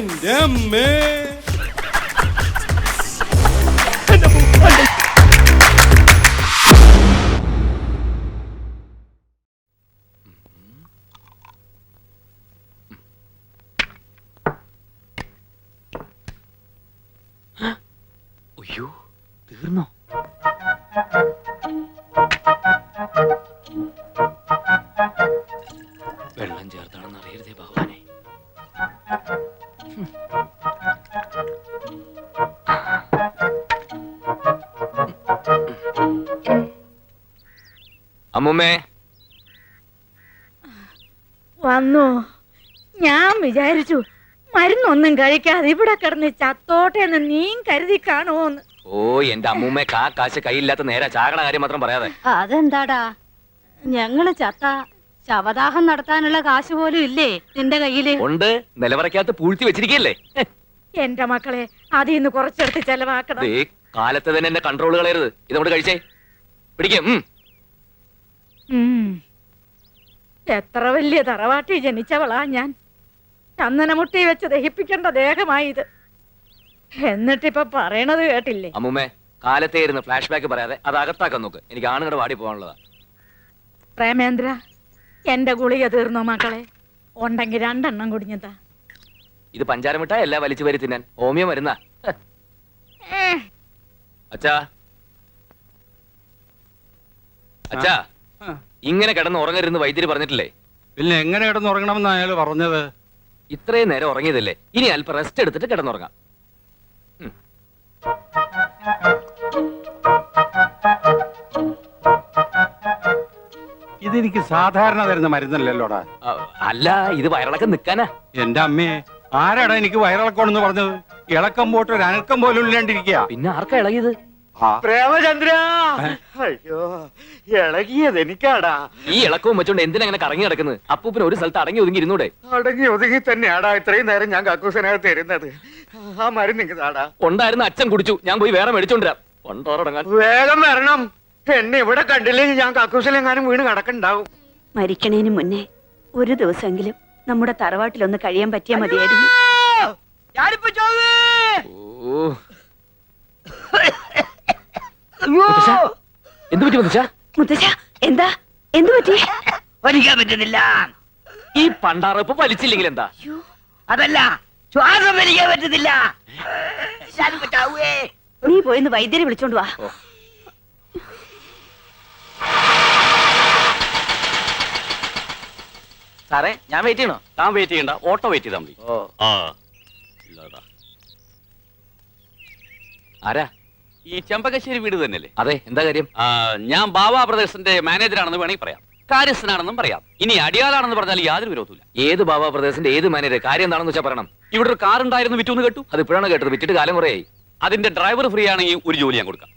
എന്റെ അമ്മേ അയ്യോ അമ്മുമ്മേ. വന്നു. ഞാൻ വിചാരിച്ചു മരുന്നൊന്നും കഴിക്കാതെ ഇവിടെ കിടന്ന് ചത്തോട്ടെ എന്ന് നീ കരുതി കാണുമോന്ന് ഓ എന്റെ അമ്മൂമ്മേ കാ കാശ് കൈയില്ലാത്ത നേരെ ചാകണ കാര്യം മാത്രം പറയാതെ. അതെന്താടാ? ഞങ്ങൾ ചത്ത ശവദാഹം നടത്താനുള്ള കാശ് പോലും ഇല്ലേ നിന്റെ കയ്യിൽ? ഉണ്ട്. നിലവറയ്ക്കകത്ത് പൂഴ്ത്തി വെച്ചിരിക്കല്ലേ എന്റെ മക്കളെ അതിൽ നിന്ന് കുറച്ചെടുത്ത് ചെലവാക്കണം. കാലത്ത് തന്നെ എന്റെ കൺട്രോൾ കളയരുത്. ഇതോട് കഴിച്ചേ. പിടിക്കും. എത്ര വലിയ തറവാട്ടി ജനിച്ചവളാ ഞാൻ. ചന്ദനമുട്ടി വെച്ച് ദഹിപ്പിക്കേണ്ട ദേഹമായി ഇത് എന്നിട്ടിപ്പൊ പറയണത് കേട്ടില്ലേ? അമ്മൂമ്മേ കാലത്തെ ഇരുന്ന് ഫ്ലാഷ് ബാക്ക് പറയാതെ അത് അകത്താക്കാൻ നോക്ക്. എനിക്ക് ആണുങ്ങളുടെ വാടി പോകാനുള്ളതാ. പ്രേമേന്ദ്ര എന്റെ ഗുളിക തീർന്നോ മക്കളെ? ഉണ്ടെങ്കിൽ രണ്ടെണ്ണം കുടിഞ്ഞതാ. ഇത് പഞ്ചാര മിഠായി അല്ല വലിച്ചു വരി തിന്നാൻ. ഹോമിയോ മരുന്നാ? അച്ഛാ. അച്ഛാ. ഇങ്ങനെ കിടന്ന് ഉറങ്ങരുന്ന് വൈദ്യര് പറഞ്ഞിട്ടില്ലേ? പിന്നെ എങ്ങനെ കിടന്നുറങ്ങണമെന്ന് അയാൾ പറഞ്ഞത്? ഇത്രയും നേരം ഉറങ്ങിയതല്ലേ? ഇനി അല്പം റെസ്റ്റ് എടുത്തിട്ട് കിടന്നുറങ്ങാം. ഇതെനിക്ക് സാധാരണ തരുന്ന മരുന്നല്ലല്ലോടാ? അല്ല ഇത് വയറിളക്കം നിക്കാനാ എന്റെ അമ്മേ ആരാടാ എനിക്ക് വയറിളക്കണമെന്ന് പറഞ്ഞത്? ഇളക്കം പോട്ട് ഒരു അനക്കം പോലും ഇല്ലാണ്ടിരിക്കുക പിന്നെ ആർക്കാ ഇളകിയത്? പ്രേമചന്ദ്ര! അയ്യോ ഇളകിയത് എനിക്കാടാ. ഈ ഇളക്കവും വെച്ചോണ്ട് എന്തിനാ അങ്ങനെ കറങ്ങി നടക്കുന്നത്? അപ്പൂപ്പിന് ഒരു സ്ഥലത്ത് അടങ്ങി ഒതുങ്ങി ഇരുന്നൂടെ? അടങ്ങി ഒതുങ്ങി തന്നെയാടാ ഇത്രയും നേരം ഞാൻ കക്കൂസനകത്ത് തരുന്നത് ആ മരുന്ന് ഇങ്ങതാടാ. ഉണ്ടായിരുന്ന അച്ഛൻ കുടിച്ചു. ഞാൻ പോയി വേറെ മേടിച്ചോണ്ടിരാം കൊണ്ടോറടങ്ങാൻ വേഗം വരണം. എന്നെ ഇവിടെ കണ്ടില്ലെങ്കിൽ ഞാൻ കക്കൂസിലെങ്ങാനും വീണ് കിടക്കണ്ടാവും. മരിക്കണേന് മുന്നേ ഒരു ദിവസമെങ്കിലും നമ്മുടെ തറവാട്ടിലൊന്ന് കഴിയാൻ പറ്റിയ മതിയായിരുന്നു. ഓ. മുത്തശ്ശാ, എന്ത് പറ്റി മുത്തശ്ശാ? മുത്തശ്ശ എന്താ? എന്തു പറ്റി? വലിക്കാൻ പറ്റുന്നില്ല. ഈ പണ്ടാറപ്പ് വലിച്ചില്ലെങ്കിൽ എന്താ? അതല്ല ശ്വാസം വലിക്കാൻ പറ്റുന്നില്ല. ശ്വാസം പറ്റാവേ നീ പോയിന്ന് വൈദ്യരെ വിളിച്ചോണ്ട് വാ. സാറേ ഞാൻ വെയിറ്റ് ചെയ്യണോ? താൻ വെയിറ്റ് ചെയ്യണ്ട ഓട്ടോ വെയിറ്റ് ചെയ്താൽ മതി. ഓ. ആ. ആരാ? ഈ ചെമ്പകശ്ശേരി വീട് തന്നെയല്ലേ? അതെ എന്താ കാര്യം? ഞാൻ ബാബാ ബ്രദേഴ്സിന്റെ മാനേജറാണെന്ന് വേണമെങ്കിൽ പറയാം. കാര്യസ്ഥനാണെന്നും പറയാം. ഇനി അടിയാളാണെന്ന് പറഞ്ഞാൽ യാതൊരു വിരോധമില്ല ഏത് ബാബാ ബ്രദേഴ്സിന്റെ ഏത് മാനേജർ കാര്യം എന്താണെന്ന് വെച്ചാൽ പറയണം. ഇവിടെ ഒരു കാർ ഉണ്ടായിരുന്നു വിറ്റൂന്ന് കേട്ടു. അത് ഇപ്പോഴാണ് കേട്ടത്? വിറ്റിട്ട് കാലം കുറയായി. അതിന്റെ ഡ്രൈവർ ഫ്രീ ആണെങ്കിൽ ഒരു ജോലി ഞാൻ കൊടുക്കാം.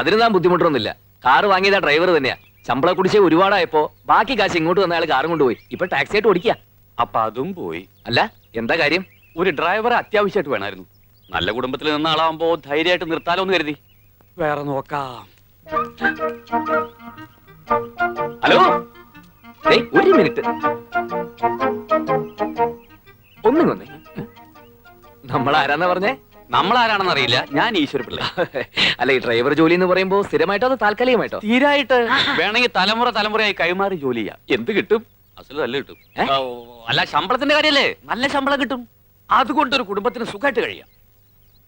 അതിന് താൻ ബുദ്ധിമുട്ടൊന്നുമില്ല. കാർ വാങ്ങിയതാ ഡ്രൈവർ തന്നെയാ. ശമ്പള കുടിശ്ശേ ഒരുപാടായപ്പോ ബാക്കി കാശ് ഇങ്ങോട്ട് വന്ന അയാൾ കാറും കൊണ്ടുപോയി. ഇപ്പൊ ടാക്സി ആയിട്ട് ഓടിക്കുക അപ്പൊ അതും പോയി. അല്ല എന്താ കാര്യം? ഒരു ഡ്രൈവറെ അത്യാവശ്യമായിട്ട് വേണമായിരുന്നു. നല്ല കുടുംബത്തിൽ നിന്ന ആളാവുമ്പോ ധൈര്യമായിട്ട് നിർത്താലോ എന്ന് കരുതി. വേറെ നോക്കാം. ഹലോ? ഒരു മിനിറ്റ്. ഒന്നും വന്നേ. നമ്മൾ ആരാന്നാ പറഞ്ഞേ? നമ്മൾ ആരാണെന്ന് അറിയില്ല. ഞാൻ ഈശ്വര പിള്ള അല്ല ഈ ഡ്രൈവർ ജോലി എന്ന് പറയുമ്പോ സ്ഥിരമായിട്ടോ അതോ താൽക്കാലികമായിട്ടോ? തീരായിട്ട്. വേണമെങ്കിൽ തലമുറ തലമുറയായി കൈമാറി ജോലി ചെയ്യാം. എന്ത് കിട്ടും? അസൽ നല്ല കിട്ടും. അല്ല ശമ്പളത്തിന്റെ കാര്യല്ലേ? നല്ല ശമ്പളം കിട്ടും. അതുകൊണ്ട് ഒരു കുടുംബത്തിന് സുഖമായിട്ട് കഴിയാം.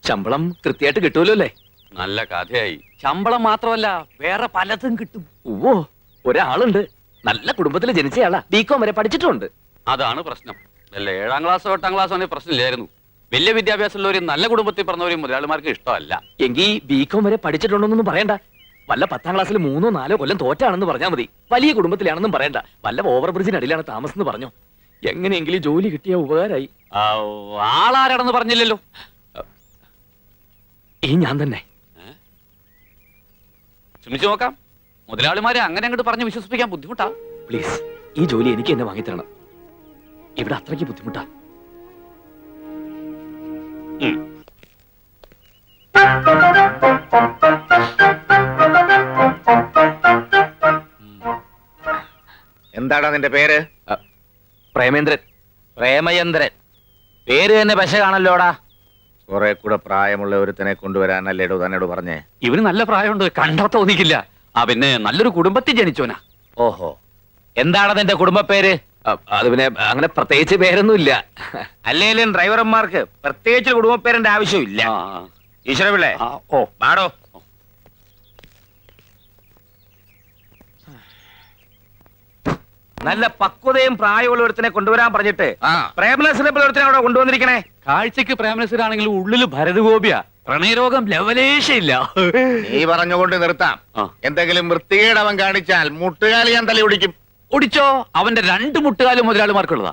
ശമ്പളം കൃത്യമായിട്ട് കിട്ടുമല്ലോ അല്ലേ? നല്ല കഥയായി. ശമ്പളം മാത്രമല്ല വേറെ പലതും കിട്ടും. ഓ ഒരാളുണ്ട്. നല്ല കുടുംബത്തിൽ ജനിച്ചയാളാ. ബികോം വരെ പഠിച്ചിട്ടുണ്ട് അതാണ് പ്രശ്നം. അല്ല ഏഴാം ക്ലാസ്സോ എട്ടാം ക്ലാസ്സോ ആണെങ്കിൽ പ്രശ്നമില്ലായിരുന്നു. വലിയ വിദ്യാഭ്യാസമുള്ളവരും നല്ല കുടുംബത്തിൽ പറഞ്ഞവരും മുതലാളിമാർക്ക് ഇഷ്ടമല്ല. എങ്കിൽ ബികോം വരെ പഠിച്ചിട്ടുണ്ടോന്നൊന്നും പറയണ്ട. വല്ല പത്താം ക്ലാസ്സിൽ മൂന്നോ നാലോ കൊല്ലം തോറ്റാണെന്ന് പറഞ്ഞാൽ മതി. വലിയ കുടുംബത്തിലാണെന്നും പറയണ്ട. വല്ല ഓവർ ബ്രിഡ്ജിനടിയിലാണ് താമസം എന്ന് പറഞ്ഞോ. എങ്ങനെയെങ്കിലും ജോലി കിട്ടിയ ഉപകാരമായി ആളാരാണെന്ന് പറഞ്ഞില്ലല്ലോ. ഈ ഞാൻ തന്നെ. ശ്രമിച്ചു നോക്കാം. മുതലാളിമാരെ അങ്ങനെ അങ്ങോട്ട് പറഞ്ഞ് വിശ്വസിപ്പിക്കാൻ ബുദ്ധിമുട്ടാ. പ്ലീസ് ഈ ജോലി എനിക്ക് എന്നെ വാങ്ങിത്തരണം ഇവിടെ അത്രയ്ക്ക് ബുദ്ധിമുട്ടാ. എന്താടാ നിന്റെ പേര്? പ്രേമേന്ദ്രൻ. പ്രേമചന്ദ്രൻ. പേര് തന്നെ പശ കാണല്ലോടാ കുറെ കൂടെ പ്രായമുള്ള ഒരുത്തനെ കൊണ്ടുവരാനല്ലേടോ തന്നോട് പറഞ്ഞേ? ഇവന് നല്ല പ്രായമുണ്ട് കണ്ടാ തോന്നിക്കില്ല ആ പിന്നെ നല്ലൊരു കുടുംബത്തിൽ ജനിച്ചോനാ ഓഹോ. എന്താണ് നിന്റെ കുടുംബ പേര് അത് പിന്നെ അങ്ങനെ പ്രത്യേകിച്ച് പേരൊന്നുമില്ല. അല്ലെങ്കിലും ഡ്രൈവർമാർക്ക് പ്രത്യേകിച്ച് കുടുംബ പേരിന്റെ ആവശ്യമില്ല. ആ, ഈശ്വര പിള്ളേ ആ, ഓ. പാടോ നല്ല പക്വതയും പ്രായമുള്ള ഒരുത്തിനെ കൊണ്ടുവരാൻ പറഞ്ഞിട്ട് പ്രേമനസിനെ ഒരുത്തനെ അവിടെ കൊണ്ടുവന്നിരിക്കണേ. കാഴ്ചക്ക് പ്രേമനസിനാണെങ്കിൽ ഉള്ളിൽ ഭരതഗോപിയ. പ്രണയരോഗം ലവലേശയില്ല നീ പറഞ്ഞുകൊണ്ട് നിർത്താം. എന്തെങ്കിലും വൃത്തികേട് അവൻ കാണിച്ചാൽ മുട്ടുകാലി ഞാൻ തലി ഒടിക്കും ഒടിച്ചോ അവന്റെ രണ്ട് മുട്ടുകാലും മുതലാളിമാർക്കുള്ളതാ.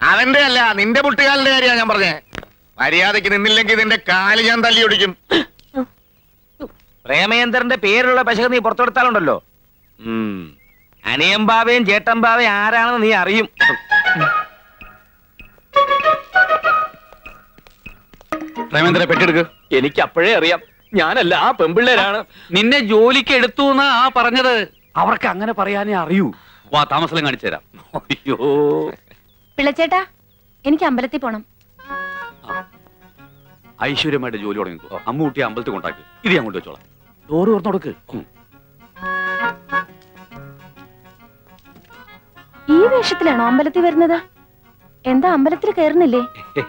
അവന്റെ അല്ല നിന്റെ മുട്ടുകാലിന്റെ കാര്യമാണ് ഞാൻ പറഞ്ഞേ. മര്യാദയ്ക്ക് നിന്നില്ലെങ്കിൽ നിന്റെ കാൽ ഞാൻ തല്ലി ഒടിക്കും പ്രേമേന്ദ്രന്റെ പേരുള്ള പശക നീ പുറത്തെടുത്താലുണ്ടല്ലോ. ഉം. അനിയമ്പാവയും ചേട്ടമ്പാവയും ആരാണെന്ന് നീ അറിയും. പ്രേമേന്ദ്ര പെട്ടെടുക്ക്. എനിക്ക് അപ്പോഴേ അറിയാം. ഞാനല്ല ആ പെമ്പിള്ളേരാണ്. നിന്നെ ജോലിക്ക് എടുത്തു എന്നാ ആ പറഞ്ഞത്. അവർക്ക് അങ്ങനെ പറയാനേ അറിയൂ. വാ താമസം കാണിച്ചു തരാം. അയ്യോ. പിള്ളച്ചേട്ടാ എനിക്ക് അമ്പലത്തിൽ പോണം. ഐശ്വര്യമായിട്ട് ജോലി തുടങ്ങിക്കോ. അമ്മൂട്ടി അമ്പലത്തിൽ കൊണ്ടാക്കി. ഇത് ഞാൻ കൊണ്ടുവച്ചോളാം. ഡോറ് തുറന്നു കൊടുക്ക്. ഈ വേഷത്തിലാണോ അമ്പലത്തിൽ വരുന്നത്? എന്താ അമ്പലത്തിൽ കയറുന്നില്ലേ?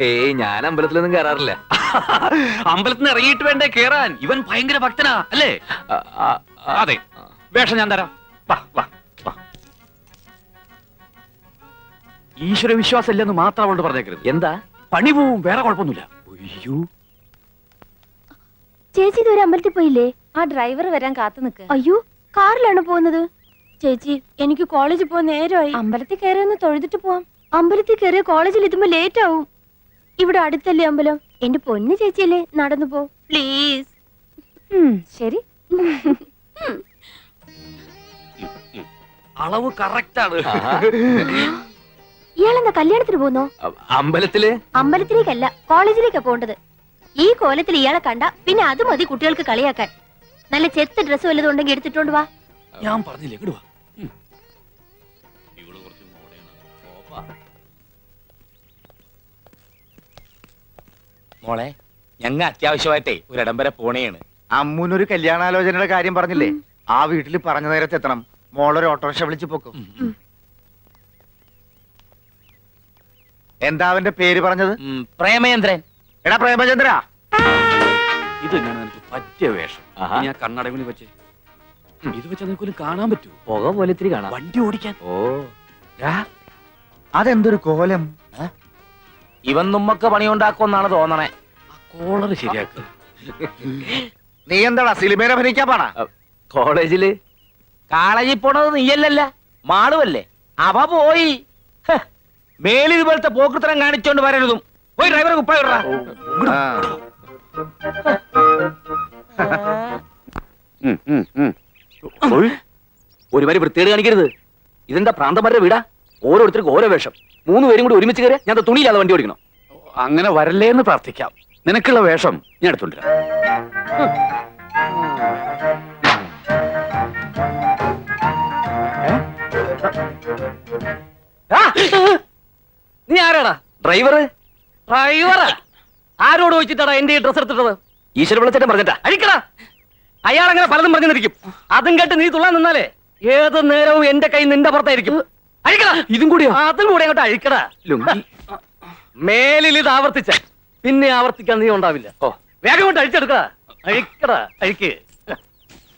ഏയ് ഞാൻ അമ്പലത്തിലൊന്നും കയറാറില്ല. അമ്പലത്തിൽ നിന്ന് ഇറങ്ങിയിട്ട് വേണ്ടേ കേറാൻ ഇവൻ ഭയങ്കര ഭക്തനാ അല്ലേ? അതെ. വേഷം ഞാൻ തരാം. വാ വാ വാ. ഈശ്വര വിശ്വാസം ഇല്ലെന്ന് മാത്രം അവളോട് പറഞ്ഞേക്കരുത്. എന്താ? പണി പോവും വേറെ കുഴപ്പമൊന്നുമില്ല. അയ്യോ. ചേച്ചി ഇതുവരെ അമ്പലത്തിൽ പോയില്ലേ? ആ ഡ്രൈവർ വരാൻ കാത്തു നിൽക്കുക അയ്യോ കാറിലാണ് പോകുന്നത്? ചേച്ചി എനിക്ക് കോളേജിൽ പോകാൻ നേരമായി. അമ്പലത്തിൽ കയറി ഒന്ന് തൊഴുതിട്ട് പോവാം. അമ്പലത്തിൽ കയറിയ കോളേജിൽ എത്തുമ്പോ ലേറ്റ് ആവും. ഇവിടെ അടുത്തല്ലേ അമ്പലം? എന്റെ പൊന്നു ചേച്ചിയല്ലേ നടന്നു പോ. പ്ലീസ് ശരി. അളവ് കറക്റ്റ് ആണ്. ഇയാളെന്താ കല്യാണത്തിന് പോകുന്നോ? അമ്പലത്തിലെ അമ്പലത്തിൽ? അമ്പലത്തിലേക്കല്ല കോളേജിലേക്കാ പോകേണ്ടത്. ഈ കോലത്തിൽ ഇയാളെ കണ്ട പിന്നെ അത് മതി കുട്ടികൾക്ക് കളിയാക്കാൻ. നല്ല ചെത്ത് ഡ്രസ്സ് വല്ലതും ഉണ്ടെങ്കിൽ എടുത്തിട്ടോണ്ട് വാ. ഞാൻ പറഞ്ഞില്ലേ കിടുവാ വാ. ഇവൾ കുറച്ച്. മോളെ ഞങ്ങ അത്യാവശ്യമായിട്ടേ ഒരിടം വരെ പോണേയാണ് അമ്മൂനൊരു കല്യാണാലോചനയുടെ കാര്യം പറഞ്ഞില്ലേ? ആ വീട്ടിൽ പറഞ്ഞ നേരത്തെ എത്തണം. മോളൊരു ഓട്ടോറിക്ഷ വിളിച്ചു പോക്കും. എന്താ അവന്റെ പേര് പറഞ്ഞത്? പ്രേമചന്ദ്രൻ. എടാ പ്രേമചന്ദ്ര. ഇത് ഞാൻ പറ്റിയ വേഷം. ഞാൻ കണ്ണടവിന് വെച്ച് ഇത് വെച്ച് നിനക്കൊരു കാണാൻ പറ്റുമോ പുക പോലെ ഇത്തിരി കാണാം. വണ്ടി ഓടിക്കാൻ. ഓ. അതെന്തൊരു കോലം? ഇവൻ നമ്മക്ക് പണിയുണ്ടാക്കുമെന്നാണ് തോന്നണേ. ആ കോളർ ശരിയാക്കുക നീ എന്താടാ സിനിമയിൽ അഭിനയിക്കാൻ പാടാ? കോളേജിൽ. കാളേജിൽ പോണത് നീയല്ലല്ല മാളുവല്ലേ. അവ പോയി. മേലി ഇതുപോലത്തെ പോക്കൃത്തരം കാണിച്ചോണ്ട് വരരുതും. പോയി ഡ്രൈവറെ കുപ്പായി വിടറാ. ആ. ഒരുമാതിരി വൃത്തിയേട് കാണിക്കരുത്. ഇതെന്താ പ്രാന്തന്മാരുടെ വീടാ? ഓരോരുത്തർക്കും ഓരോ വേഷം. മൂന്ന് പേരും കൂടി ഒരുമിച്ച് കയറി ഞാൻ തുണിയില്ലാതെ വണ്ടി ഓടിക്കണം? അങ്ങനെ വരല്ലേ എന്ന് പ്രാർത്ഥിക്കാം. നിനക്കുള്ള വേഷം ഞാൻ എടുത്തുണ്ട്! നീ ആരാടാ? ഡ്രൈവർ ഡ്രൈവറാ. ആരോട് ചോദിച്ചിട്ടാടാ എന്റെ ഈ ഡ്രസ് എടുത്തിട്ടത്? ഈശ്വര വിളിച്ചിട്ട് പറഞ്ഞിട്ടാ. അഴിക്കടാ. അയാൾ അങ്ങനെ പലതും പറഞ്ഞു നിൽക്കും അതും കേട്ട് നീ തുള്ളാൻ നിന്നാലേ ഏത് നേരവും എന്റെ കൈ നിന്റെ പുറത്തായിരിക്കും. അഴിക്കടാ. ഇതും കൂടി അതും കൂടി അങ്ങോട്ട് അഴിക്കടാ. ലുങ്കി. മേലിൽ ഇത് ആവർത്തിച്ച. പിന്നെ ആവർത്തിക്കാൻ നീ ഉണ്ടാവില്ല. ഓ. വേഗം കൊണ്ട് അഴിച്ചെടുക്കടാ. അഴിക്കടാ. അഴിക്ക്.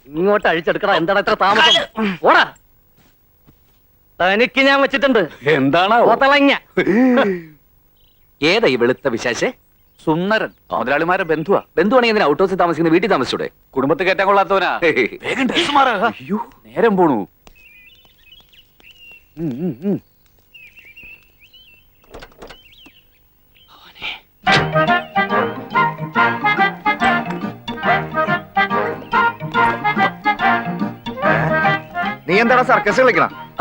ഇങ്ങോട്ട് അഴിച്ചെടുക്കടാ. എന്താണ് ഇത്ര താമസം? ഓടാ. തനിക്ക് ഞാൻ വെച്ചിട്ടുണ്ട്. എന്താണ് ഏതാ ഈ വെളുത്ത വിശാശേ സുന്ദരൻ. മുതലാളിമാരെ ബന്ധുവാ. ബന്ധുവാണെങ്കിൽ എന്തിനാ? ഔട്ട് ഹൗസിൽ താമസിക്കുന്ന വീട്ടിൽ താമസിച്ചൂടെ? കുടുംബത്തെ കയറ്റാൻ കൊള്ളാത്തവനാ. വേഗം ഡ്രസ് മാറാ. അയ്യോ. നേരം പോണു. നീ എന്താണ് സർക്കസ് കളിക്കണം?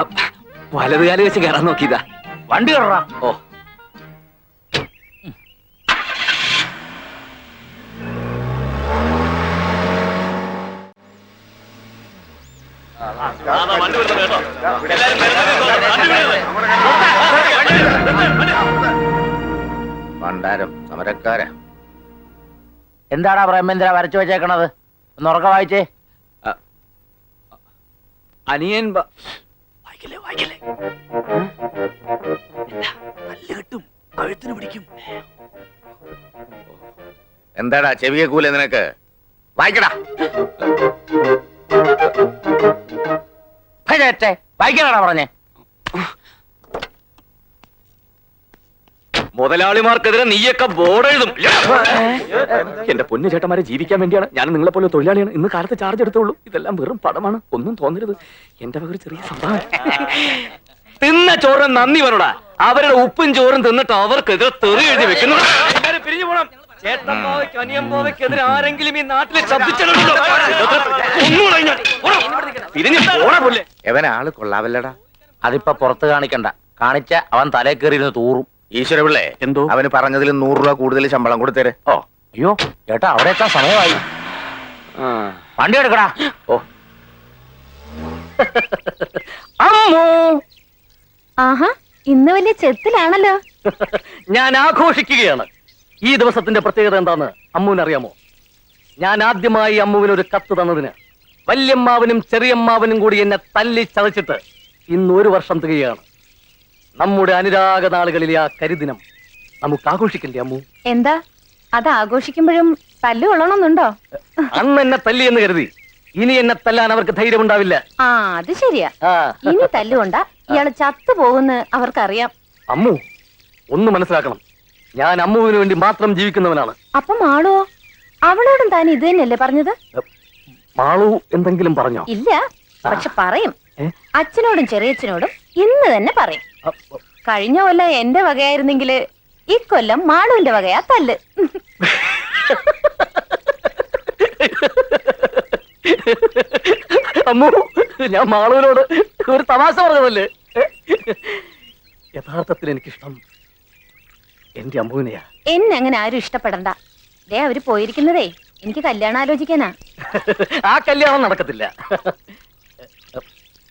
വലതുകാലി കാലം വെച്ച് കയറാൻ നോക്കിയതാ. വണ്ടി കയറാ ഓ. പണ്ടാരം സമരക്കാര. എന്താടാ പ്രേമേന്ദ്ര വരച്ചു വെച്ചേക്കണത്? ഒന്ന് ഉറക്ക വായിച്ചേ. അനിയൻ വായിക്കല്ലേ വായിക്കല്ലേ? നല്ല കിട്ടും കഴുത്തിന് പിടിക്കും. എന്താടാ ചെവിയെ കൂലെ നിനക്ക്? വായിക്കടാ. ഭയച്ചേ വായിക്കാനാടാ പറഞ്ഞേ? മുതലാളിമാർക്കെതിരെ നീയൊക്കെ ബോർഡ് എഴുതും. എന്റെ പൊന്നു ചേട്ടന്മാരെ ജീവിക്കാൻ വേണ്ടിയാണ്. ഞാൻ നിങ്ങളെ പോലെ തൊഴിലാളിയാണ്. ഇന്ന് കാലത്ത് ചാർജ് എടുത്തുള്ളൂ. ഇതെല്ലാം വെറും പടമാണ്. ഒന്നും തോന്നരുത്. എന്റെ ഒരു ചെറിയ സംഭവം തിന്ന ചോറും നന്ദി പറടാ അവരുടെ ഉപ്പും ചോറും തിന്നിട്ട് അവർക്കെതിരെ തെറി എഴുതി വെക്കുന്നു. പിരിഞ്ഞു പോണം. ആരെങ്കിലും ഈ നാട്ടിൽ ആൾ കൊള്ളാവല്ലടാ. അതിപ്പോ പുറത്ത് കാണിക്കണ്ട. കാണിച്ച അവൻ തലേ കയറിയിരുന്ന് തൂറും. ഈശ്വര പിള്ളേ എന്തോ? അവന് പറഞ്ഞതിൽ നൂറ് രൂപ കൂടുതൽ ശമ്പളം കൊടുത്തേരെ. ഓ അയ്യോ ചേട്ടാ അവിടെ എത്താൻ സമയമായി. വണ്ടി എടുക്കടാ. ഓ. അമ്മോ. ആഹാ ഇന്ന് വലിയ ചെത്തിലാണല്ലോ. ഞാൻ ആഘോഷിക്കുകയാണ്. ഈ ദിവസത്തിന്റെ പ്രത്യേകത എന്താന്ന് അമ്മുവിന് അറിയാമോ? ഞാൻ ആദ്യമായി അമ്മുവിന് ഒരു കത്ത് തന്നതിന് വല്യമ്മാവനും ചെറിയമ്മാവനും കൂടി എന്നെ തല്ലി ചതച്ചിട്ട് ഇന്ന് ഒരു വർഷം തികയാണ് നമ്മുടെ അനുരാഗ നാളുകളിലെ ആ കരിദിനം നമുക്ക് ആഘോഷിക്കണ്ടേ അമ്മു? എന്താ? അത് ആഘോഷിക്കുമ്പോഴും തല്ലു കൊള്ളണമെന്നുണ്ടോ? അന്ന് എന്നെ തല്ലി എന്ന് കരുതി. ഇനി എന്നെ തല്ലാൻ അവർക്ക് ധൈര്യം ഉണ്ടാവില്ല ആ അത് ശരിയാ. ആ. ഇനി തല്ലുകൊണ്ട ഇയാൾ ചത്തു പോകുന്ന് അവർക്കറിയാം. അമ്മു ഒന്ന് മനസ്സിലാക്കണം. ഞാൻ അമ്മുവിന് വേണ്ടി മാത്രം ജീവിക്കുന്നവനാണ്. അപ്പൊ മാളുവോ അവളോടും താൻ ഇത് തന്നെയല്ലേ പറഞ്ഞത്? മാളു എന്തെങ്കിലും പറഞ്ഞോ? ഇല്ല പക്ഷെ പറയും? അച്ഛനോടും ചെറിയച്ഛനോടും ഇന്ന് തന്നെ പറയും. കഴിഞ്ഞ കൊല്ലം എന്റെ വകയായിരുന്നെങ്കിൽ ഇക്കൊല്ലം മാളുവിന്റെ വകയാ തല്ല്. അമ്മു ഞാൻ മാളുവിനോട് ഒരു തമാശ പറഞ്ഞതല്ലേ? യഥാർത്ഥത്തിൽ എനിക്കിഷ്ടം എന്റെ അമ്മുവിനെയാ എന്നെ അങ്ങനെ ആരും ഇഷ്ടപ്പെടണ്ട. ദേ അവർ പോയിരിക്കുന്നതേ. എനിക്ക് കല്യാണം ആലോചിക്കാനാ. ആ കല്യാണം നടക്കത്തില്ല.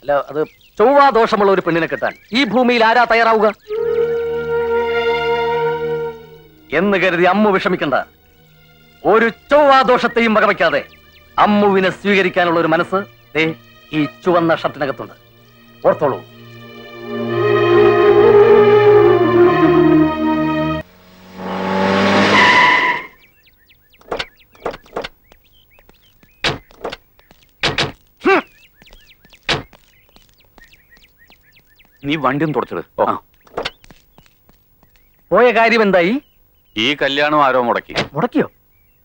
അല്ല അത് ചൊവ്വാ ദോഷമുള്ള ഒരു പെണ്ണിനെ കിട്ടാൻ ഈ ഭൂമിയിൽ ആരാ തയ്യാറാവുക? എന്ന് കരുതി അമ്മു വിഷമിക്കണ്ട. ഒരു ചൊവ്വാ ദോഷത്തെയും വകവയ്ക്കാതെ അമ്മുവിനെ സ്വീകരിക്കാനുള്ള ഒരു മനസ്സ് ദേ ഈ ചുവന്ന ഷർട്ടിനകത്തുണ്ട്. ഓർത്തോളൂ. നീ വണ്ടിയും തുടച്ചത് പോയ കാര്യം എന്തായി? ഈ കല്യാണം ആരോ മുടക്കി. മുടക്കിയോ?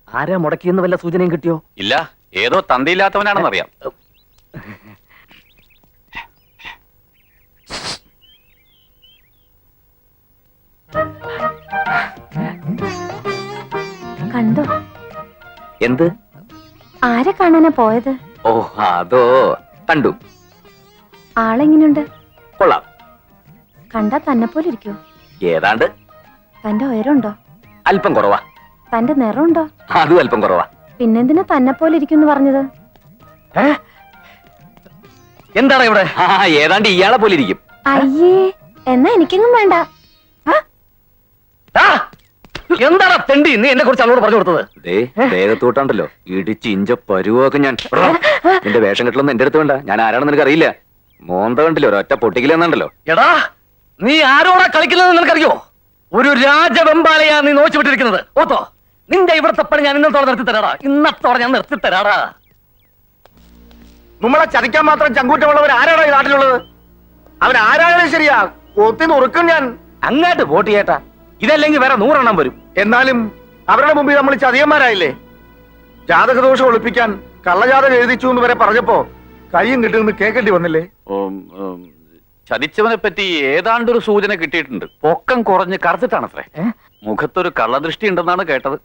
ആരാ മുടക്കിയെന്ന് വല്ല സൂചനയും കിട്ടിയോ? ഇല്ല ഏതോ തന്തയില്ലാത്തവനാണെന്നറിയാം. കണ്ടോ? എന്ത്? ആരെ കാണാനാ പോയത്? ഓ അതോ കണ്ടു. ആളെങ്ങനെയുണ്ട് കണ്ടാ തന്നെ പോലെ ഇരിക്കോ ഏതാണ്ട്? തന്റെ ഉയരമുണ്ടോ? അല്പം കുറവാ. തന്റെ നിറമുണ്ടോ? അതും അല്പം കുറവാ. പിന്നെന്തിനാ തന്നെ പോലെ ഇരിക്കും പറഞ്ഞത്? എന്താണ് ഇവിടെ? ആ ഏതാണ്ട് ഇയാളെ പോലെ ഇരിക്കും. അയ്യേ എന്നാ എനിക്കെങ്ങും വേണ്ട. ആ! എന്താണ് തെണ്ടി? നീ എന്നെ കുറിച്ച് അവളോട് പറഞ്ഞു കൊടുത്തത്. ദേഹത്തോട്ടാണ്ടല്ലോ. ഇടിച്ച് ഇഞ്ച പരുവൊക്കെ ഞാൻ. നിന്റെ വേഷം കെട്ടലൊന്നും എന്റെ അടുത്ത് വേണ്ട. ഞാൻ ആരാണെന്ന് നിനക്ക് അറിയില്ല മോന്ത കണ്ടില്ലോ ഒരൊറ്റ പൊട്ടിക്കില്ലെന്നുണ്ടല്ലോ. എടാ നീ ആരോടാ കളിക്കുന്നത് നിനക്കറിയോ? ഒരു രാജവെമ്പാലയാ നീ നോച്ചു വിട്ടിരിക്കുന്നത് ഓത്തോ നിന്റെ ഇവിടുത്തെ പണി ഞാൻ ഇന്നത്തോടെ നിർത്തി തരാടാ ഇന്നത്തോടെ ഞാൻ നിർത്തി തരാടാ നമ്മളെ ചതിക്കാൻ മാത്രം ചങ്കൂറ്റമുള്ളവർ ആരാണോ ഈ നാട്ടിലുള്ളത്? അവൻ ആരായാലും ശരിയാ. കൊത്തി നുറുക്കും ഞാൻ. അങ്ങോട്ട് വോട്ട് ചെയ്യട്ടാ. ഇതല്ലെങ്കിൽ വേറെ നൂറെണ്ണം വരും. എന്നാലും അവരുടെ മുമ്പിൽ നമ്മൾ ചതിയന്മാരായില്ലേ? ജാതകദോഷം ഒളിപ്പിക്കാൻ കള്ളജാതകം എഴുതിച്ചു എന്ന് വരെ പറഞ്ഞപ്പോ കയ്യും കിട്ടുമെന്ന് കേൾക്കേണ്ടി വന്നില്ലേ? ചതിച്ചവനെ പറ്റി ഏതാണ്ടൊരു സൂചന കിട്ടിയിട്ടുണ്ട്. പൊക്കം കുറഞ്ഞ് കറുത്തിട്ടാണത്രേ. മുഖത്തൊരു കള്ളദൃഷ്ടി ഉണ്ടെന്നാണ് കേട്ടത്.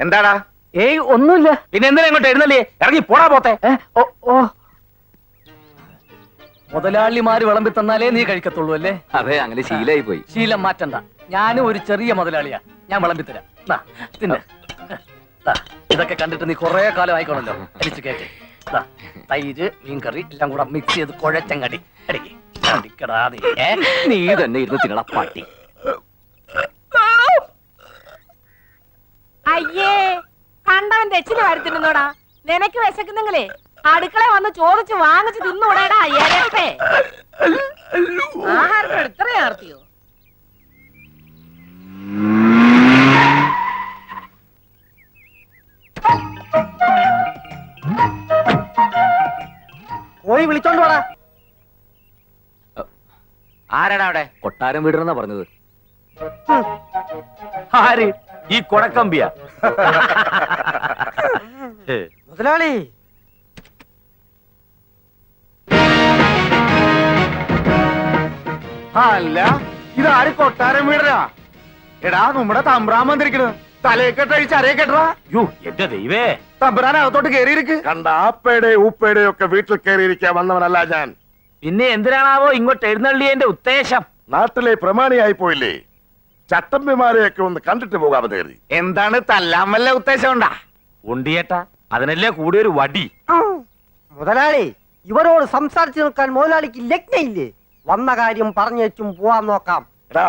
എന്താടാ? ഏയ് ഒന്നുമില്ല. പിന്നെ എന്തിനാ ഇങ്ങോട്ട് എഴുന്നല്ലേ ഇറങ്ങി പോടാ പോത്തെ. ഓ ഓ. മുതലാളിമാര് വിളമ്പി തന്നാലേ നീ കഴിക്കത്തുള്ളൂ അല്ലേ? അതെ അങ്ങനെ ശീലായി പോയി. ശീലം മാറ്റണ്ട. ഞാനും ഒരു ചെറിയ മുതലാളിയാ. ഞാൻ വിളമ്പി തരാം. ഇതൊക്കെ കണ്ടിട്ട് നീ കൊറേ കാലം ആയിക്കോണല്ലോ. അടിച്ചു കേട്ടെ തൈര് മീൻകറി എല്ലാം കൂടെ മിക്സ് ചെയ്ത് കുഴച്ചങ്ങടി. അടിക്കടാ നീ. നീ തന്നെ ഇരുന്ന് തിന്നട പട്ടി. അയ്യേ കണ്ടവൻ തെച്ചിന് വരുത്തിരുന്നോടാ നിനക്ക് വിശക്കുന്നെങ്കിലേ അടുക്കള വന്ന് ചോദിച്ച് വാങ്ങിച്ച് തിന്നൂടാടാ ഏരട്ടെ അവിടെ കൊട്ടാരം പറഞ്ഞത്. ആര്? ഈ കൊടക്കമ്പിയ. മുതലാളി. അല്ല ഇതാര് കൊട്ടാരം വീടരാ? എടാ നമ്മുടെ തമ്പ്രാൻ വന്നിരിക്കണ്. തലയെക്കെട്ടഴിച്ച് അരയെക്കെട്ടാ യോ എന്റെ ദൈവേ. തമ്പ്രാൻ അകത്തോട്ട് കേറിയിരിക്ക്. കണ്ട ആപ്പയുടെ ഉപ്പയുടെ ഒക്കെ വീട്ടിൽ കയറിയിരിക്കാൻ വന്നവനല്ല ഞാൻ. പിന്നെ എന്തിനാണാവോ ഇങ്ങോട്ട് എഴുന്നള്ളിയതിന്റെ ഉദ്ദേശം? നാട്ടിലെ പ്രമാണിയായി പോയില്ലേ? ചട്ടമ്പിമാരെയൊക്കെ ഒന്ന് കണ്ടിട്ട് പോകാമെന്ന് കരുതി എന്താണ് തല്ലാൻ വല്ല ഉദ്ദേശം ഉണ്ടാ? ഉണ്ടിയേട്ടാ അതിനല്ലേ കൂടിയൊരു വടി. മുതലാളി ഇവരോട് സംസാരിച്ചു നിൽക്കാൻ മുതലാളിക്ക് ലഗ്നയില്ലേ? വന്ന കാര്യം പറഞ്ഞേച്ചും പോവാൻ നോക്കാം. എടാ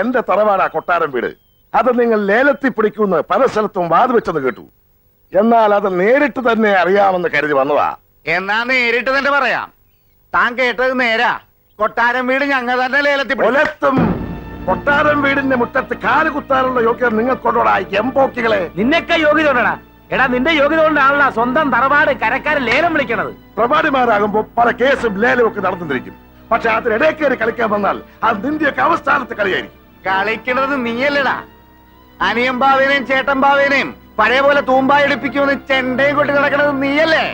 എന്റെ തറവാടാ കൊട്ടാരം വീട്. അത് നിങ്ങൾ ലേലത്തിൽ പിടിക്കുമെന്ന് പല സ്ഥലത്തും വാത് വെച്ചെന്ന് കേട്ടു. എന്നാൽ അത് നേരിട്ട് തന്നെ അറിയാമെന്ന് കരുതി വന്നതാ. എന്നാ നേരിട്ട് തന്നെ പറയാം. താൻ കേട്ടത് നേരാ. കൊട്ടാരം വീട് ഞങ്ങൾ തന്നെ ലേലത്തിൽ ഒലത്തും കൊട്ടാരം വീടിന്റെ മുറ്റത്ത് കാൽ കുത്താനുള്ള യോഗ്യത നിങ്ങൾക്കൊണ്ടോടാ എംപോക്കികളെ. നിന്നൊക്കെ യോഗ്യത കൊണ്ടാണ് എടാ നിന്റെ യോഗ്യത കൊണ്ടാണല്ലോ സ്വന്തം തറവാട് കരക്കാരൻ ലേലം വിളിക്കണത്. പ്രഭാടിമാരാകുമ്പോ പല കേസും ലേലം ഒക്കെ നടന്നിരിക്കും. പക്ഷെ അതിനിടയിൽ കയറി കളിക്കാൻ വന്നാൽ അത് നിന്റെയൊക്കെ അവസ്ഥാനത്ത് കളിയായിരിക്കും. കളിക്കണത് നീയല്ലടാ. അനിയം ഭാവേനേയും ചേട്ടൻ ചേട്ടമ്പാവേനെയും പഴയ പോലെ തൂമ്പായി എടുപ്പിക്കുമെന്ന് ചെണ്ടയും കൊട്ടി നടക്കണത് നീയല്ലേ?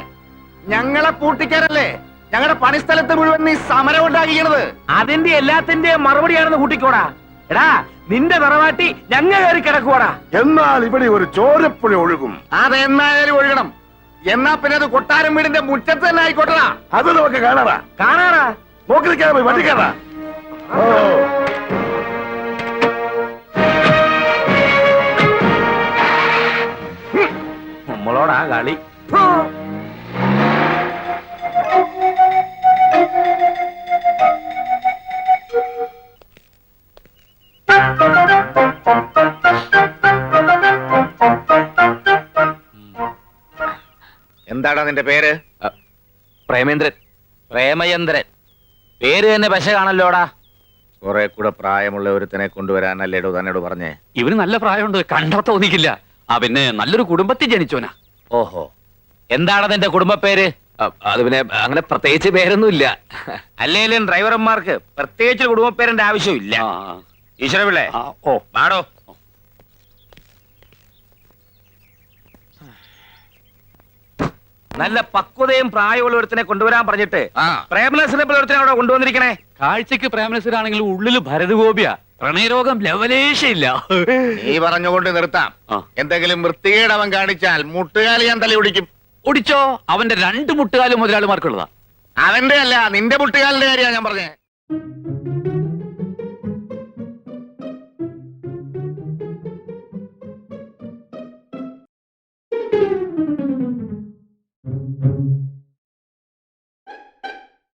ഞങ്ങളെ പൂട്ടിക്കാരല്ലേ ഞങ്ങളുടെ പണിസ്ഥലത്ത് മുഴുവൻ നീ സമരം ഉണ്ടാക്കിക്കണത്. അതിന്റെ എല്ലാത്തിന്റെയും മറുപടിയാണെന്ന് കൂട്ടിക്കോടാ. എടാ നിന്റെ തറവാട്ടി ഞങ്ങൾ കയറി കിടക്കുവാടാ. എന്നാൽ ഇവിടെ ഒരു ചോരപ്പുഴ ഒഴുകും. അതെന്നായാലും ഒഴുകണം. എന്നാ പിന്നെ അത് കൊട്ടാരം വീടിന്റെ മുറ്റത്ത് തന്നെ ആയിക്കോട്ടടാ. അത് നമുക്ക് കാണാറാ കാണാടാ. നോക്കി നിൽക്കാതെ പോയി വണ്ടിക്കാറാ നമ്മളോടാ കളി. എന്താടാ നിന്റെ പേര്? പ്രേമേന്ദ്രൻ. പ്രേമചന്ദ്രൻ. പേര് തന്നെ പശ കാണല്ലോടാ കുറെ കൂടെ പ്രായമുള്ള ഒരുത്തനെ കൊണ്ടുവരാനല്ലേടോ തന്നോട് പറഞ്ഞേ? ഇവന് നല്ല പ്രായമുണ്ട് കണ്ടാ തോന്നിക്കില്ല. ആ പിന്നെ നല്ലൊരു കുടുംബത്തിൽ ജനിച്ചോനാ ഓഹോ. എന്താണ് നിന്റെ കുടുംബ പേര് അത് പിന്നെ അങ്ങനെ പ്രത്യേകിച്ച് പേരൊന്നും ഇല്ല അല്ലേലും ഡ്രൈവർമാർക്ക് പ്രത്യേകിച്ച് കുടുംബ പേരിന്റെ ആവശ്യമില്ല ഈശ്വരപിള്ളേ ഓ. വാടോ. നല്ല പക്വതയും പ്രായമുള്ള ഒരുത്തിനെ കൊണ്ടുവരാൻ പറഞ്ഞിട്ട് പ്രേമനസിനെ പോലെ ഒരുത്തിനെ അവിടെ കൊണ്ടുവന്നിരിക്കണേ? കാഴ്ചക്ക് പ്രേമനസിനാണെങ്കിൽ ഉള്ളിൽ ഭരതഗോപിയ. പ്രണയരോഗം ലവലേശയില്ല. നീ പറഞ്ഞുകൊണ്ട് നിർത്താം. എന്തെങ്കിലും വൃത്തികേടവൻ കാണിച്ചാൽ മുട്ടുകാലി ഞാൻ തലി ഒടിക്കും. ഒടിച്ചോ? അവന്റെ രണ്ട് മുട്ടുകാലും മുതലാളിമാർക്കുള്ളതാ. അവന്റെ അല്ല നിന്റെ മുട്ടുകാലിന്റെ കാര്യമാണ് ഞാൻ പറഞ്ഞേ.